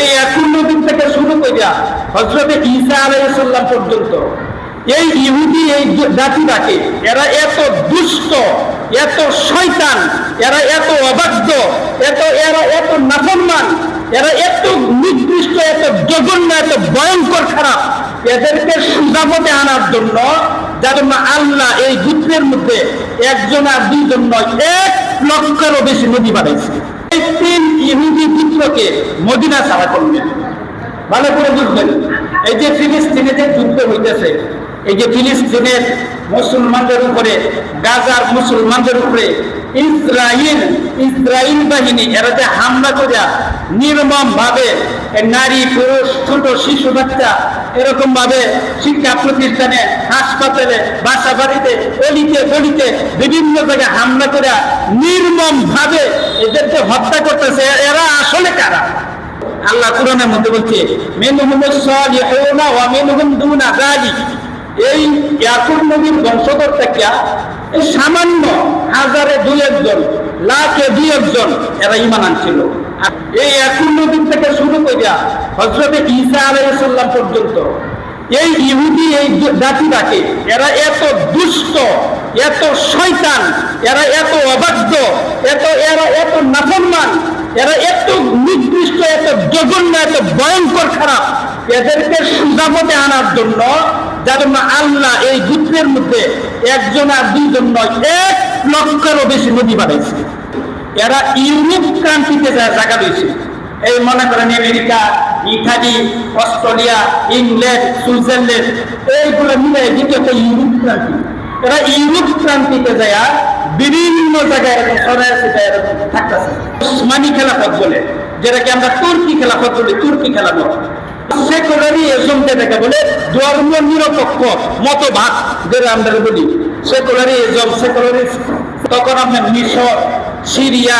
এই এখন নদীর থেকে শুরু করিয়া হজরতে ঈসা আলাইসাল্লাম পর্যন্ত। এই ইহুদি, এই জাতিটাকে এরা এত দুষ্ট, এত শয়তান, এরা এত অবাধ্য, এত, এরা এত নাফরমান, এরা এত নিকৃষ্ট, এত জঘন্য, এত ভয়ঙ্কর খারাপ। এদেরকে সুজামতে আনার জন্য যার আল্লাহ এই গুত্রের মধ্যে একজন আর দুইজন নয়, এক লক্ষেরও বেশি নদী বানাইছে। এই তিন ইহুদি পুত্রকে মদিনা ছাড়া করবেন ভালো করে বুঝবেন, এই যে ফিলিস্তিনে যে যুদ্ধ হইতেছে, এই যে ফিলিস্তিনের মুসলমানদের উপরে, গাজার মুসলমানদের উপরে ইসরায়েল ইসরায়েল বাহিনী, এরা যে হামলা করিয়া নির্মম ভাবে নারী, পুরুষ, ছোট, শিশু, বাচ্চা এরকম ভাবে শিক্ষা প্রতিষ্ঠানে, হাসপাতালে বাসা বাড়িতে অলিতে, গলিতে বিভিন্ন জায়গায় হামলা করিয়া নির্মম ভাবে এদেরকে হত্যা করতেছে। এরা আসলে কারা? আল্লাহ কোরআনের মধ্যে বলছে, মিনহুম সালিহুনা ওয়া দুনা যালিক। এই ইয়াকুব নবীর বংশধর থেকে এই সামান্য হাজারে দুই একজন, লাখে দুই একজন এরা ইমান আনছিল। এই ইয়াকুব নবীর থেকে শুরু করিয়া হজরতে ঈসা আলাইহিসসালাম পর্যন্ত এই ইহুদি, এই জাতিটাকে এরা এত দুষ্ট, এত শয়তান, এরা এত অবাধ্য, এত, এরা এত নাফরমান, এরা এত নির্দিষ্ট এত জঘন্য, এত ভয়ঙ্কর, খারাপ এদেরকে সুজামতে আনার জন্য যার জন্য আল্লাহ এই গুত্রের মধ্যে একজন আর দুইজন নয়, এক লক্ষেরও বেশি নদী বানাইছে। এরা ইউরোপ ক্রান্তিতে জায়গা রয়েছে, এই মনে করেন America Italy Australia, England, Switzerland, এইগুলো মিলে একটা ইউরোপ ক্রান্তি। এরা ইউরোপ ক্রান্তিতে যায় বিভিন্ন জায়গায় এরকম সরাই এরকম থাকতেছে। ওসমানী খেলাফত বলে, যেটাকে আমরা তুর্কি খেলাফত বলি, তুর্কি খেলাফত। ধর্ম নিরপেক্ষ, মতবাদ যেটা আমরা তখন আপনার মিশর, সিরিয়া,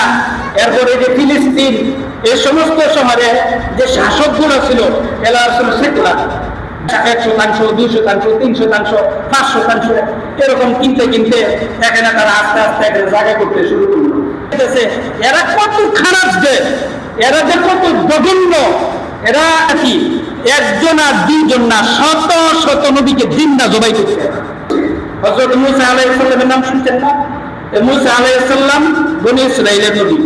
এরপরে ফিলিস্তিন এই সমস্ত শহরে যে শাসকগুলো ছিল, এরা সেকুলার। এক শতাংশ, দুই শতাংশ, তিন শতাংশ, পাঁচ শতাংশ, এরকম কিনতে কিনতে এখানে তারা আস্তে আস্তে এখানে জায়গা করতে শুরু করল। এরা কত খারাপ যে, এরা যে কত জঘন্য এরা কি? একজন আর দুইজন না, শত শত নবীকে না জবাই করছে। হজরত মুসা আলাইসাল্লামের নাম শুনছেন না? মুসা আলাইসাল্লাম বনি ইসরাইলের নবী।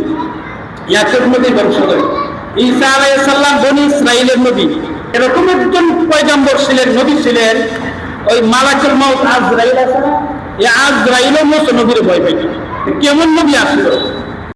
ইয়াকুব নবীর বংশধর। ঈসা আলাইসাল্লাম বনি ইসরাইলের নবী। এরকম একজন পয়গম্বর ছিলেন, নবী ছিলেন, ওই মালাকুল মাউত আজরাইল আছে না? এই আজরাইলও মুসা নবীর ভয় পাইত কেমন নবী আসলো?